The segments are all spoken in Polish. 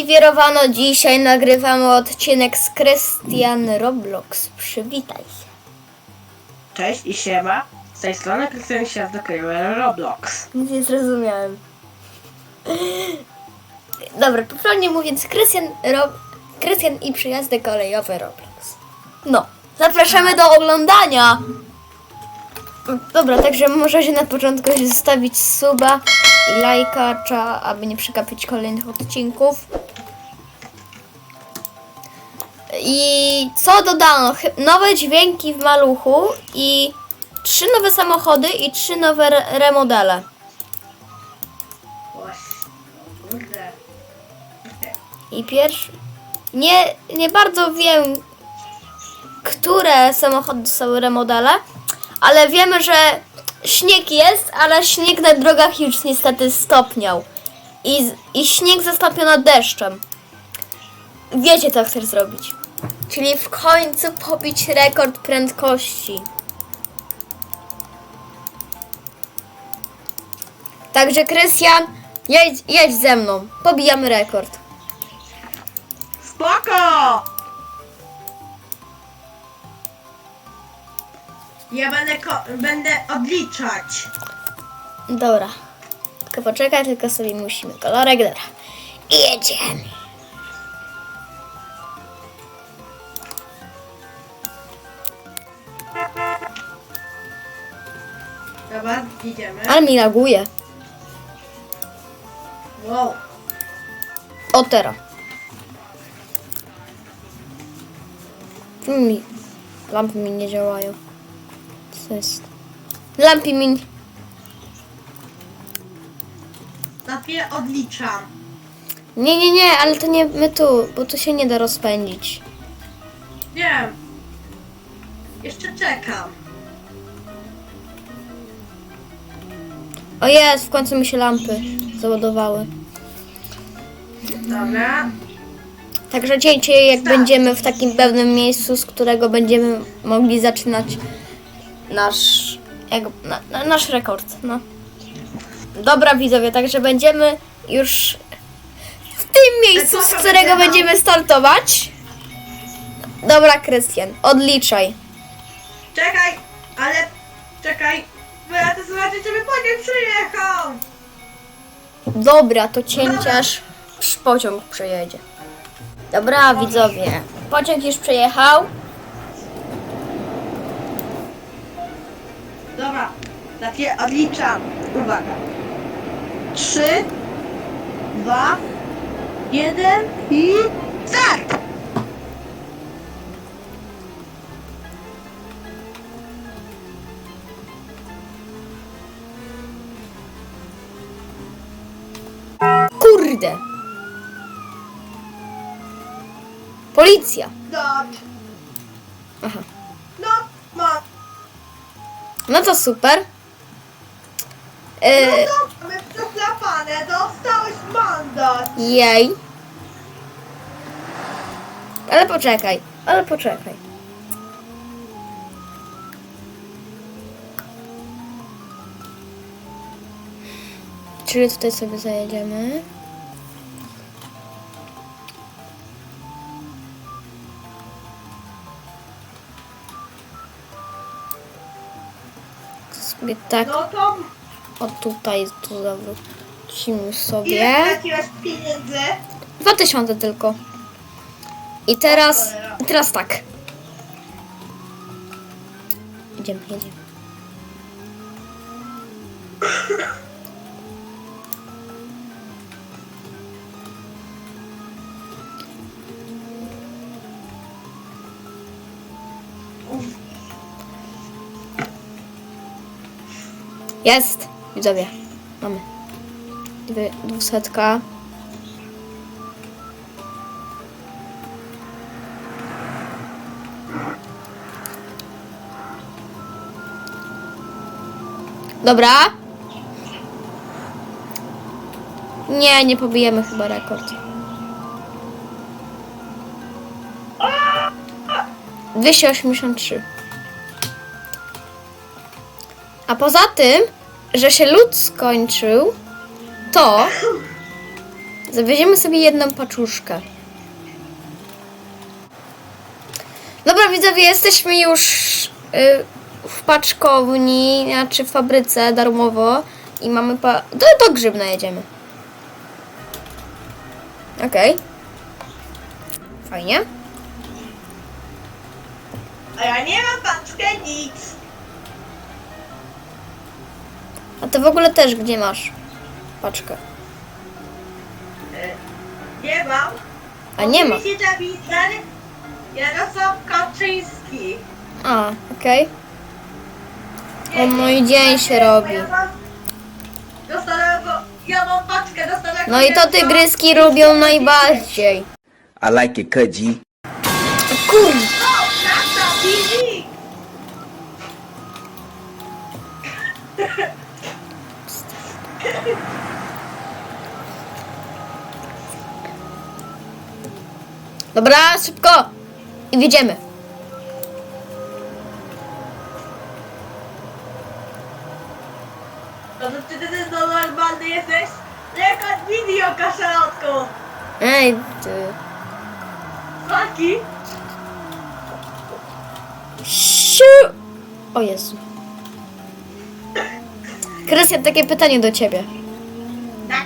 Oliwierowano, dzisiaj nagrywamy odcinek z Krystian Roblox. Przywitaj się. Cześć i siema. Z tej strony Krystian Świat Krywer Roblox. Nic nie zrozumiałem. Dobra, poprawnie mówiąc, Krystian, Ro... Krystian i przyjazdy kolejowe Roblox. No, zapraszamy do oglądania. Dobra, także możecie na początku zostawić suba i lajka, aby nie przegapić kolejnych odcinków. I co dodano? Nowe dźwięki w maluchu i trzy nowe samochody i trzy nowe re- remodele. I pierwszy. Nie, nie bardzo wiem, które samochody są remodele, ale wiemy, że śnieg jest, ale śnieg na drogach już niestety stopniał. I, i śnieg zastąpiono deszczem. Wiecie, co chcesz zrobić. Czyli w końcu pobić rekord prędkości. Także Krystian, jedź, jedź ze mną. Pobijamy rekord. Spoko! Ja będę, ko- będę odliczać. Dobra. Tylko poczekaj, tylko sobie musimy kolorek, dobra. I jedziemy. Dobra, idziemy. Ale mi laguje. Wow. O teraz. Mi. Lampy mi nie działają. Co jest? Lampy mi... Chwilę odliczam. Nie, nie, nie, ale to nie my tu, bo tu się nie da rozpędzić. Wiem. Jeszcze czekam. O jest, w końcu mi się lampy załadowały. Dobra. Także dziecię, jak będziemy w takim pewnym miejscu, z którego będziemy mogli zaczynać nasz, jak, na, na, nasz rekord. No. Dobra widzowie, także będziemy już w tym miejscu, z którego będziemy startować. Dobra, Krystian, odliczaj. Czekaj, ale czekaj. Bo ja to zobaczę, żeby pociąg przyjechał. Dobra, to cięciarz pociąg przejedzie. Dobra, widzowie, pociąg już przejechał. Dobra, chwilę odliczam. Uwaga. Trzy, dwa, jeden i start! Kurde. Policja. Dot, Aha. dot, ma. No to super. No Yy, to mamy przechlapane, dostałeś mandat. jej. Ale poczekaj, ale poczekaj. Czyli tutaj sobie zajedziemy. Sobie tak, No to o tutaj tu zawrócimy ile sobie. straciłeś pieniędzy? 2000 tylko. I teraz, i teraz tak. Idziemy, jedziemy. Jest! Widzowie, mamy. Dwie, dwusetka. Dobra. Nie, nie pobijemy chyba rekord. 283. A poza tym, że się lód skończył, to Zawieziemy sobie jedną paczuszkę. Dobra, widzowie, jesteśmy już y, w paczkowni, znaczy w fabryce darmowo i mamy pa... Do, do Grzybna jedziemy. Okej. Fajnie. A ja nie mam paczkę nic. A ty w ogóle też gdzie masz paczkę? Nie mam. A nie ma. Oczywiście Jarosław Kaczyński. A, okej. O mój dzień się robi. Ja mam, dostałem go, ja mam paczkę, dostałem No i to tygryski robią najbardziej. I like it, cut G. Kurde. O, Bibi! Dobra, szybko! I wjedziemy. No to ty, ty, ty no, normalny jesteś? Jaka video kaszalotką? Ej, ty. Faki? Siu! O Jezu. Krystian, takie pytanie do ciebie. Tak.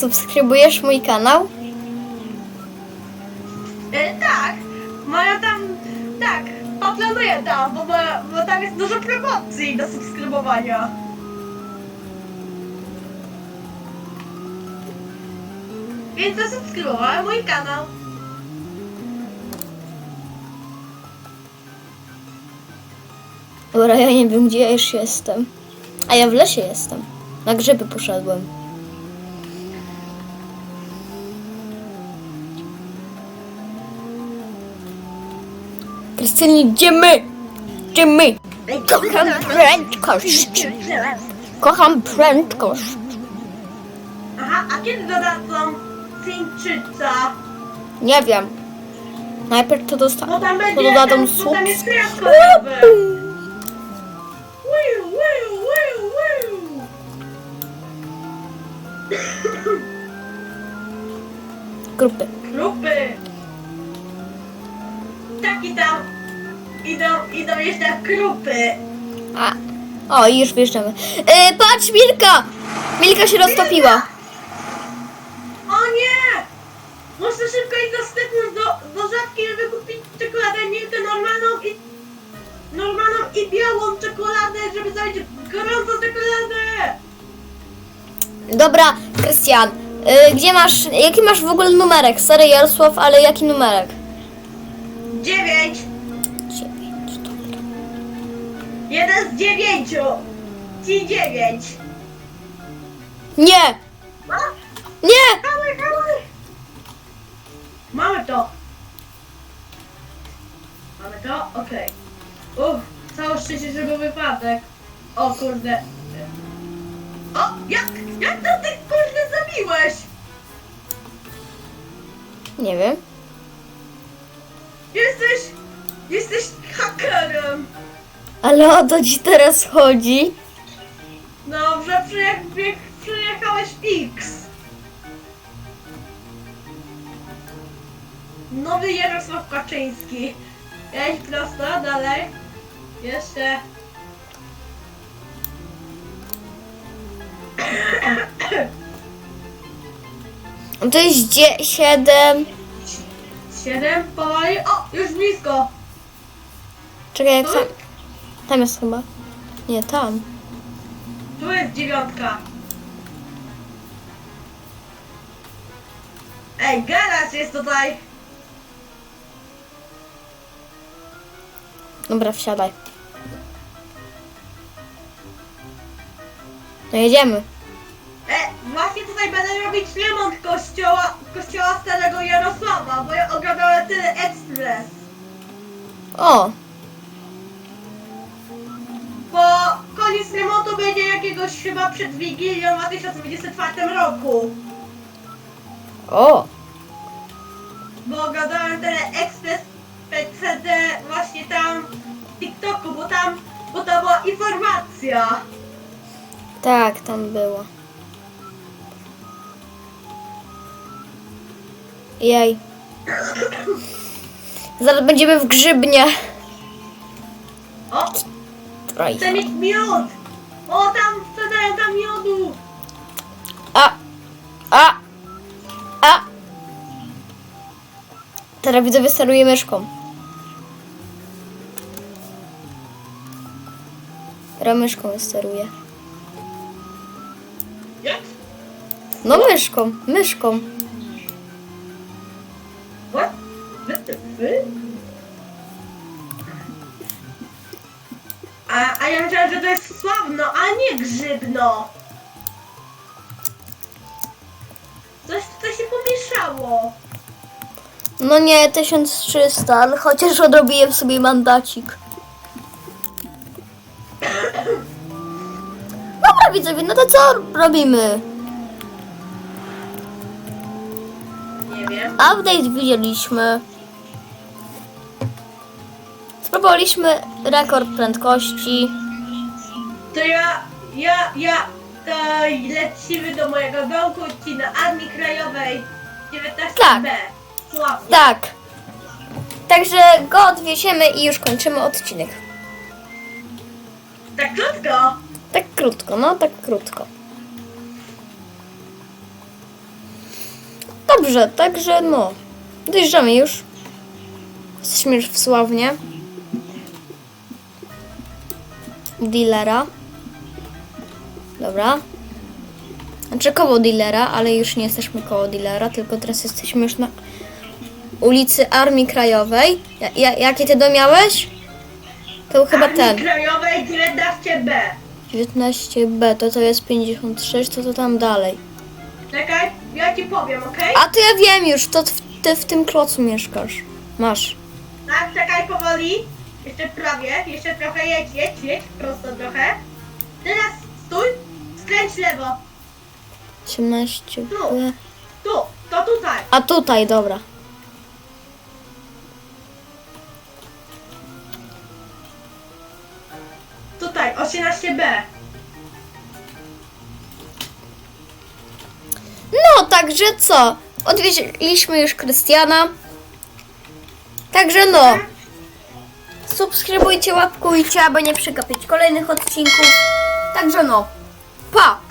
Subskrybujesz mój kanał? Poplanuję tam, bo, moja, bo tam jest dużo promocji do subskrybowania. Więc zasubskrybowałem mój kanał. Dobra, ja nie wiem, gdzie ja już jestem. A ja w lesie jestem. Na grzyby poszedłem. Krystynie, gdzie my? Gdzie my? Kocham prędkość. Kocham prędkość. Aha, a kiedy dodadzą Chińczyca? Nie wiem. Najpierw to Bo dostanę. tam To będzie, dodadzą tam, bo tam jest krew kolejowy. Wiu, wiu, wiu, wiu. Grupy. Grupy. Tak i tam idą, idą jeszcze grupy. A. O, i już wjeżdżamy. E, patrz, Milka! Milka się roztopiła. O nie! Muszę szybko iść do sklepu do, do żabki, żeby kupić czekoladę Milkę normalną i normalną i białą czekoladę, żeby zrobić gorącą czekoladę. Dobra, Krystian. E, gdzie masz. Jaki masz w ogóle numerek? Sorry, Jarosław, ale jaki numerek? Dziewięć. Jeden z dziewięciu. Ci dziewięć. Nie! A, Nie! Mamy, mamy. Mamy to. Mamy to? Okej. Uff, całe szczęście, że był wypadek. O kurde. O, jak? Jak to ty kurde zabiłeś? Nie wiem. Jesteś... Jesteś hakerem. Ale o to ci teraz chodzi. Dobrze, przyje, przy- przyjechałeś X. Nowy Jarosław Kaczyński. Jedź prosto, dalej. Jeszcze. To jest dzie- siedem. Siedem, powoli. O, już blisko. Czekaj, jak tam. Tam jest chyba. Nie, tam. Tu jest dziewiątka. Ej, garaż jest tutaj. Dobra, wsiadaj. No jedziemy. E, właśnie tutaj będę robić remont kościoła, kościoła Starego Jarosława, bo ja oglądałem tyle ekspres. O, jakiegoś chyba przed Wigilią w 2024 roku. o. Bo oglądałem tyle ekspres PCD właśnie tam w TikToku, bo tam, bo to była informacja. Tak, tam było. Jej. Zaraz będziemy w grzybnie. O, Troj. chcę mieć miód! O, tam sprzedają tam miodu! A! A! A! Teraz widzowie steruje myszką. Teraz myszką steruje. Jak? No myszką, myszką. Nie grzybno. Coś tutaj się pomieszało. No nie, 1300, ale chociaż odrobiłem sobie mandacik. Dobra widzowie, no to co robimy? Nie wiem. Update widzieliśmy. Spróbowaliśmy rekord prędkości. To ja, ja, ja, to lecimy do mojego domku, odcina Armii Krajowej 19B. Tak. Sławnie. Tak. Także go odwieziemy i już kończymy odcinek. Tak krótko. Tak krótko, no tak krótko. Dobrze, także no. Dojeżdżamy już. Jesteśmy już w Sławnie. Dealera. Dobra. Znaczy koło dealera, ale już nie jesteśmy koło dealera, tylko teraz jesteśmy już na ulicy Armii Krajowej. Ja, ja, jaki ty dom miałeś? To był chyba Armii ten. Krajowej 19B. 19B, to to jest 56, to to tam dalej. Czekaj, ja ci powiem, okej? A to ja wiem już, to ty w tym klocu mieszkasz. Masz. Tak, czekaj powoli. Jeszcze prawie, jeszcze trochę jedź, jedź, jedź, prosto trochę. Teraz stój, skręć lewo. 18B. Tu, to tutaj. A tutaj, dobra. Tutaj, 18B. No, także co? Odwiedziliśmy już Krystiana. Także no. Subskrybujcie, łapkujcie, aby nie przegapić kolejnych odcinków. Także no. Pa!